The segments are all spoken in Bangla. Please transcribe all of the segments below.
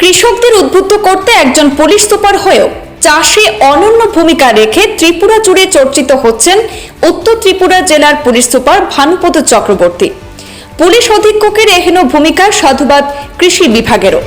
কৃষকদের উদ্বুদ্ধ করতে একজন পুলিশ সুপার হয়েও চাষে অনন্য ভূমিকা রেখে ত্রিপুরা জুড়ে চর্চিত হচ্ছেন উত্তর ত্রিপুরা জেলার police super Bhanupada Chakraborty. Police অধীক্ষকের এহেন ভূমিকা সাধুবাদ কৃষি বিভাগেরও।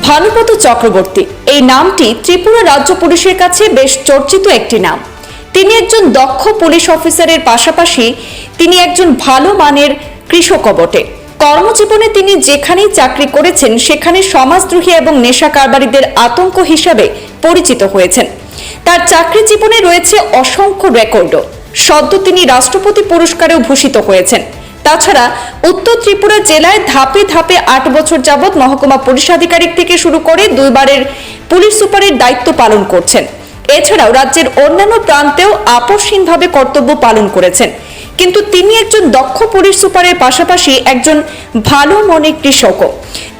ভানুপত চক্রবর্তী। এই নামটি ত্রিপুরা রাজ্য পুলিশের কাছে বেশ চর্চিত একটি নাম। তিনি একজন দক্ষ পুলিশ অফিসারের পাশাপাশি তিনি একজন ভালো মানের কৃষক বটে। কর্মজীবনে তিনি যেখানেই চাকরি করেছেন, সেখানে সমাজদ্রোহী এবং নেশা কারবারিদের আতঙ্ক হিসাবে পরিচিত হয়েছেন। তার চাকরি জীবনে রয়েছে অসংখ্য রেকর্ডও। সদ্য তিনি রাষ্ট্রপতি পুরস্কারেও ভূষিত হয়েছেন। তাছাড়া উত্তর ত্রিপুরা জেলায় ধাপে ধাপে আট বছর যাবৎ মহকুমা পুলিশ আধিকারিক থেকে শুরু করে দুইবারের পুলিশ সুপারের দায়িত্ব পালন করছেন। এছাড়াও রাজ্যের অন্যান্য প্রান্তেও আপসহীনভাবে কর্তব্য পালন করেছেন। কিন্তু তিনি একজন দক্ষ পুলিশ সুপারের পাশাপাশি একজন ভালো মনে কৃষকও।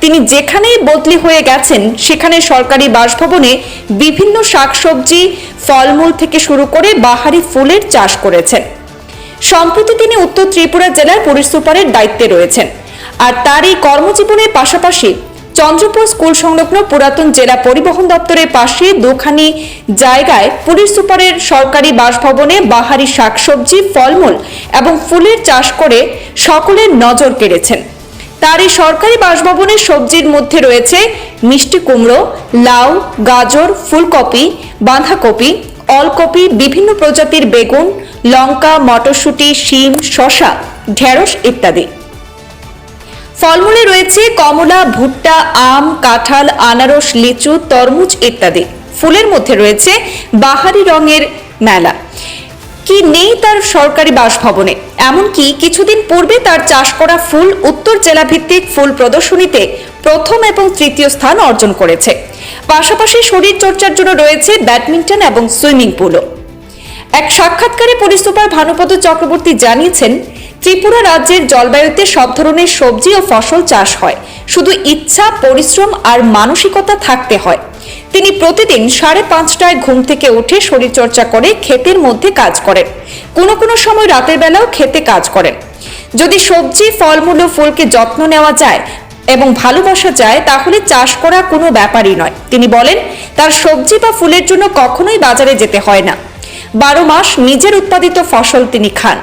তিনি যেখানেই বদলি হয়ে গেছেন, সেখানে সরকারি বাসভবনে বিভিন্ন শাকসবজি, ফলমূল থেকে শুরু করে বাহারি ফুলের চাষ করেছেন। সম্প্রতি তিনি উত্তর ত্রিপুরা জেলার পুলিশ সুপারের দায়িত্বে রয়েছেন। আর তার এই কর্মজীবনের পাশাপাশি চন্দ্রপুর স্কুল সংলগ্ন পুরাতন জেলা পরিবহন দপ্তরের পাশে দুখানি জায়গায় পুলিশ সুপারের সরকারি বাসভবনে বাহারি শাকসবজি, ফলমূল এবং ফুলের চাষ করে সকলের নজর কেড়েছেন। তার এই সরকারি বাসভবনের সবজির মধ্যে রয়েছে মিষ্টি কুমড়ো, লাউ, গাজর, ফুলকপি, বাঁধাকপি অলকপি, বিভিন্ন প্রজাতির বেগুন, লঙ্কা, মটরশুঁটি, শিম, শসা, ঢেঁড়স ইত্যাদি। ফলমূলে রয়েছে কমলা, ভুট্টা, আম, কাঁঠাল, আনারস, লিচু, তরমুজ ইত্যাদি। ফুলের মধ্যে রয়েছে বাহারি রঙের মেলা। কি নেই তার সরকারি বাসভবনে? এমনকি কিছুদিন পূর্বে তার চাষ করা ফুল উত্তর জেলা ভিত্তিক ফুল প্রদর্শনীতে প্রথম এবং তৃতীয় স্থান অর্জন করেছে। পাশাপাশি শরীর চর্চার জন্য রয়েছে ব্যাডমিন্টন এবং সুইমিং পুলও। এক সাক্ষাৎকারে পুলিশ সুপার ভানুপদ চক্রবর্তী জানিয়েছেন, ত্রিপুরা রাজ্যের জলবায়ুতে সব ধরনের সবজি ও ফসল চাষ হয়। শুধু ইচ্ছা, পরিশ্রম আর মানসিকতা থাকতে হয়। তিনি প্রতিদিন সাড়ে পাঁচটায় ঘুম থেকে উঠে শরীরচর্চা করে ক্ষেতের মধ্যে কাজ করেন। কোনো কোনো সময় রাতের বেলাও খেতে কাজ করেন। যদি সবজি, ফলমূল ও ফুলকে যত্ন নেওয়া যায় এবং ভালোবাসা যায়, তাহলে চাষ করা কোনো ব্যাপারই নয়। তিনি বলেন, তার সবজি বা ফুলের জন্য কখনোই বাজারে যেতে হয় না। বারো মাস নিজের উৎপাদিত ফসল তিনি খান।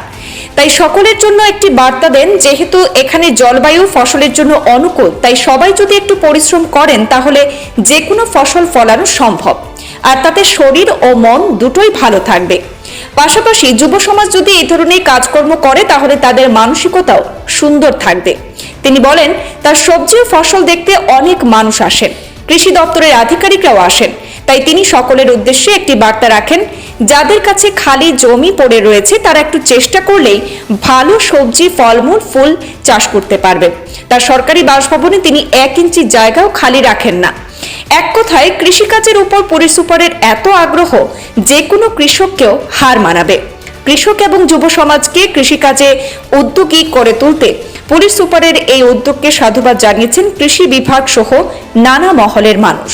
তাই সকলের জন্য একটি বার্তা দেন, যেহেতু এখানে জলবায়ু ফসলের জন্য অনুকূল, তাই সবাই যদি একটু পরিশ্রম করেন, তাহলে যে কোনো ফসল ফলানো সম্ভব। আর তাতে শরীর ও মন দুটোই ভালো থাকবে। পাশাপাশি যুব সমাজ যদি এই ধরনের কাজকর্ম করে, তাহলে তাদের মানসিকতাও সুন্দর থাকবে। তিনি বলেন, তার সবজি ও ফসল দেখতে অনেক মানুষ আসেন। কৃষি দপ্তরের আধিকারিকরাও আসেন। তাই তিনি সকলের উদ্দেশ্যে একটি বার্তা রাখেন, যাদের কাছে খালি জমি পড়ে রয়েছে, তারা একটু চেষ্টা করলেই ভালো সবজি, ফলমূল, ফুল চাষ করতে পারবেন তার সরকারি বাসভবনে তিনি এক ইঞ্চি জায়গাও খালি রাখেন না। এক কথায়, কৃষিকাজের উপর পুলিশ সুপারের এত আগ্রহ যে কোনো কৃষককেও হার মানাবে। কৃষক এবং যুব সমাজকে কৃষিকাজে উদ্যোগী করে তুলতে পুলিশ সুপারের এই উদ্যোগকে সাধুবাদ জানিয়েছেন কৃষি বিভাগ সহ নানা মহলের মানুষ।